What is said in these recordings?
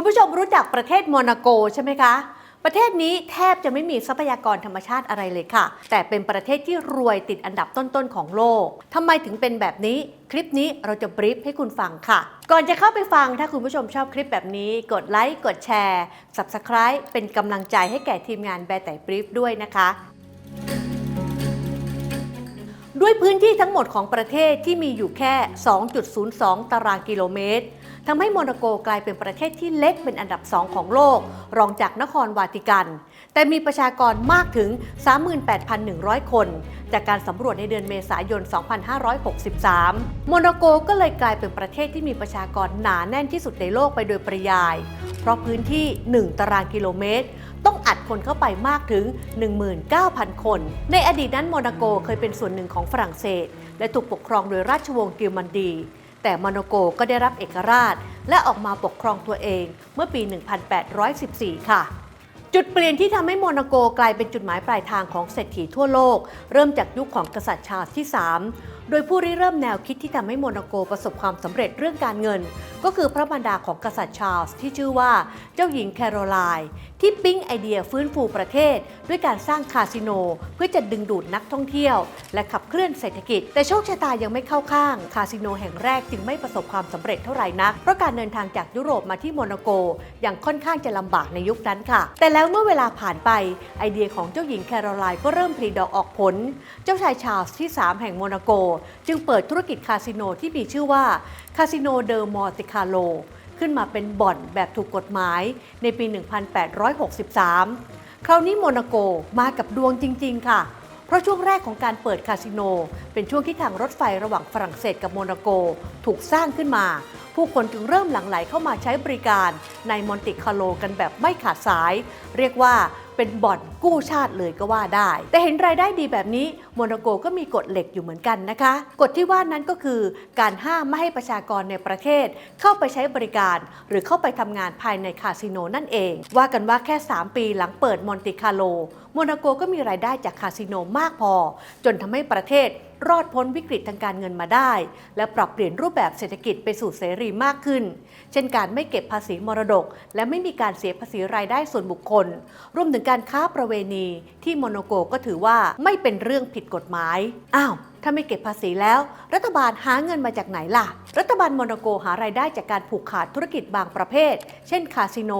คุณผู้ชมรู้จักประเทศโมนาโกใช่ไหมคะ ประเทศนี้แทบจะไม่มีทรัพยากรธรรมชาติอะไรเลยค่ะ แต่เป็นประเทศที่รวยติดอันดับต้นๆของโลกทำไมถึงเป็นแบบนี้คลิปนี้เราจะบรีฟให้คุณฟังค่ะ ก่อนจะเข้าไปฟังถ้าคุณผู้ชมชอบคลิปแบบนี้ กดไลค์กดแชร์ Subscribe เป็นกำลังใจให้แก่ทีมงานแบร์ไต่บรีฟด้วยนะคะ ด้วยพื้นที่ทั้งหมดของประเทศที่มีอยู่แค่ 2.02 ตารางกิโลเมตรทำให้โมนาโกกลายเป็นประเทศที่เล็กเป็นอันดับ2ของโลก รองจากนครวาติกัน แต่มีประชากรมากถึง 38,100 คน จากการสำรวจในเดือนเมษายน 2563 โมนาโกก็เลยกลายเป็นประเทศที่มีประชากรหนาแน่นที่สุดในโลกไปโดยปริยาย เพราะพื้นที่ 1 ตารางกิโลเมตร ต้องอัดคนเข้าไปมากถึง 19,000 คน ในอดีตนั้นโมนาโกเคยเป็นส่วนหนึ่งของฝรั่งเศส และถูกปกครองโดยราชวงศ์กิลมันดี แต่โมนาโกก็ได้รับเอกราช และออกมาปกครองตัวเองเมื่อปี 1814 ค่ะ จุดเปลี่ยนที่ทำให้โมนาโกกลายเป็นจุดหมายปลายทางของเศรษฐีทั่วโลก เริ่มจากยุคของกษัตริย์ชาร์ลส์ที่ 3 โดยผู้ริเริ่มแนวคิดที่ทำให้โมนาโกประสบความสำเร็จเรื่องการเงิน ก็คือพระมารดาของกษัตริย์ชาร์ลส์ที่ชื่อว่าเจ้าหญิงแคโรไลน์ที่ปิ๊งไอเดียฟื้นฟูประเทศ ด้วยการสร้างคาสิโน เพื่อจะดึงดูดนักท่องเที่ยว และขับเคลื่อนเศรษฐกิจ แต่โชคชะตายังไม่เข้าข้าง คาสิโนแห่งแรกจึงไม่ประสบความสำเร็จเท่าไหร่นักเพราะการเดินทางจากยุโรปมาที่โมนาโกยังค่อนข้างจะลำบากในยุคนั้นค่ะแต่แล้วเมื่อเวลาผ่านไปไอเดียของเจ้าหญิงแคโรไลน์ก็เริ่มผลิดอกออกผล เจ้าชายชาร์ลส์ที่ 3 แห่งโมนาโก จึงเปิดธุรกิจคาสิโนที่มีชื่อว่าคาสิโนเดอมอติคาโลขึ้นมาเป็นบ่อนแบบถูกกฎหมายในปี 1863 คราวนี้โมนาโกมากับดวงจริง ๆ ค่ะ เพราะช่วงแรกของการเปิดคาสิโน เป็นช่วงที่ทางรถไฟระหว่างฝรั่งเศสกับโมนาโกถูกสร้างขึ้นมา ผู้คนจึงเริ่มหลั่งไหลเข้ามาใช้บริการในมอนติคาโลกันแบบไม่ขาดสาย เรียกว่าเป็นบ่อนกู้ชาติเลยก็ว่าได้ แต่เห็นรายได้ดีแบบนี้โมนาโกก็มีกฎเหล็กอยู่เหมือนกันนะคะ กฎที่ว่านั้นก็คือการห้ามไม่ให้ประชากรในประเทศ เข้าไปใช้บริการ หรือเข้าไปทำงานภายในคาสิโนนั่นเอง ว่ากันว่าแค่ 3 ปีหลังเปิดมอนติคาโลโมนาโกก็มีรายได้จากคาสิโนมากพอ จนทำให้ประเทศ รอดพ้นวิกฤตทางการเงินมาได้ และปรับเปลี่ยนรูปแบบเศรษฐกิจไปสู่เสรีมากขึ้น เช่นการไม่เก็บภาษีมรดก และไม่มีการเสียภาษีรายได้ส่วนบุคคล รวมถึงการค้าประเวณี ที่โมโนโกก็ถือว่าไม่เป็นเรื่องผิดกฎหมาย อ้าวถ้าไม่เก็บภาษีแล้ว รัฐบาลหาเงินมาจากไหนล่ะ รัฐบาลโมนาโกหารายได้จากการผูกขาดธุรกิจบางประเภท เช่นคาสิโน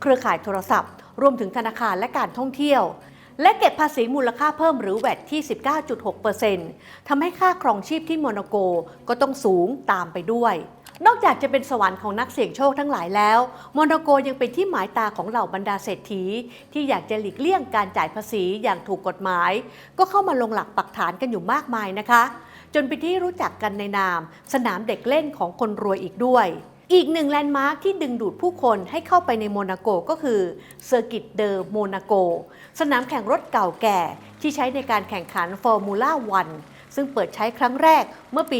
เครือข่ายโทรศัพท์ รวมถึงธนาคารและการท่องเที่ยว และเก็บภาษีมูลค่าเพิ่มหรือแวดที่ 19.6%ทำให้ค่าครองชีพที่โมนาโกก็ต้องสูงตามไปด้วย นอกจากจะเป็นสวรรค์ของนักเสี่ยงโชคทั้งหลายแล้วโมนาโกยังเป็นที่หมายตาของเหล่าบรรดาเศรษฐี ที่อยากจะหลีกเลี่ยงการจ่ายภาษีอย่างถูกกฎหมาย ก็เข้ามาลงหลักปักฐานกันอยู่มากมายนะคะ จนเป็นที่รู้จักกันในนาม สนามเด็กเล่นของคนรวยอีกด้วย อีกหนึ่งแลนด์มาร์คที่ดึงดูดผู้คนให้เข้าไปในโมนาโกก็คือเซอร์กิตเดอร์โมนาโก สนามแข่งรถเก่าแก่ที่ใช้ในการแข่งขันฟอร์มูล่าวันซึ่งเปิดใช้ครั้งแรกเมื่อปี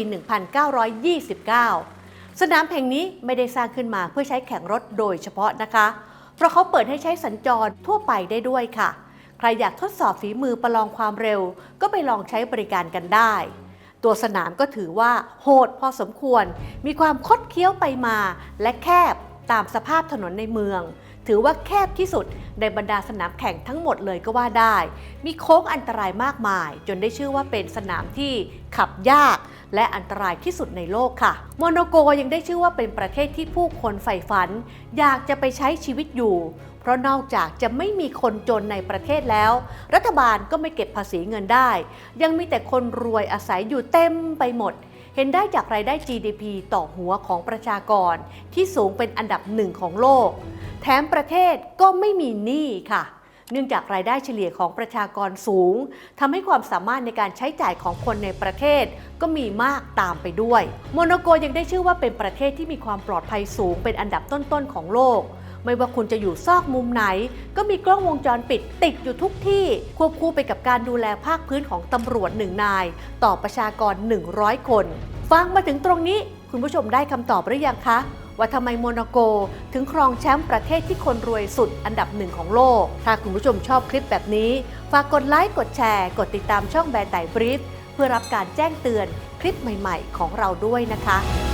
1929 สนามแห่งนี้ไม่ได้สร้างขึ้นมาเพื่อใช้แข่งรถโดยเฉพาะนะคะ เพราะเขาเปิดให้ใช้สัญจรทั่วไปได้ด้วยค่ะ ใครอยากทดสอบฝีมือประลองความเร็ว ก็ไปลองใช้บริการกันได้ ตัวสนามก็ถือว่าโหดพอสมควร มีความคดเคี้ยวไปมา และแคบตามสภาพถนนในเมือง ถือว่าแคบที่สุดในบรรดาสนามแข่งทั้งหมดเลยก็ว่าได้ มีโค้งอันตรายมากมาย จนได้ชื่อว่าเป็นสนามที่ขับยาก และอันตรายที่สุดในโลกค่ะ โมโนโกยังได้ชื่อว่าเป็นประเทศที่ผู้คนใฝ่ฝัน อยากจะไปใช้ชีวิตอยู่ ราะนอกจากจะไม่มีคนจนในประเทศแล้ว รัฐบาลก็ไม่เก็บภาษีเงินได้ ยังมีแต่คนรวยอาศัยอยู่เต็มไปหมด เห็นได้จากรายได้ GDP ต่อหัวของประชากร ที่สูงเป็นอันดับหนึ่งของโลก แถมประเทศก็ไม่มีหนี้ค่ะเนื่องจากรายได้เฉลี่ยของประชากรสูงทำให้ความสามารถในการใช้จ่ายของคนในประเทศ ก็มีมากตามไปด้วย โมโนโกยังได้ชื่อว่าเป็นประเทศที่มีความปลอดภัยสูงเป็นอันดับต้นๆของโลก ไม่ว่าคุณจะอยู่ซอกมุมไหน ก็มีกล้องวงจรปิดติดอยู่ทุกที่ ควบคู่ไปกับการดูแลภาคพื้นของตำรวจหนึ่งนาย ต่อประชากร 100 คน ฟังมาถึงตรงนี้ คุณผู้ชมได้คำตอบหรือยังคะว่าทำไมโมนาโกถึงครองแชมป์ประเทศที่คนรวยสุดอันดับหนึ่งของโลก ถ้าคุณผู้ชมชอบคลิปแบบนี้ ฝากกดไลค์ กดแชร์ กดติดตามช่องแบร์ไต่บรีฟเพื่อรับการแจ้งเตือนคลิปใหม่ ๆ ของเราด้วยนะคะ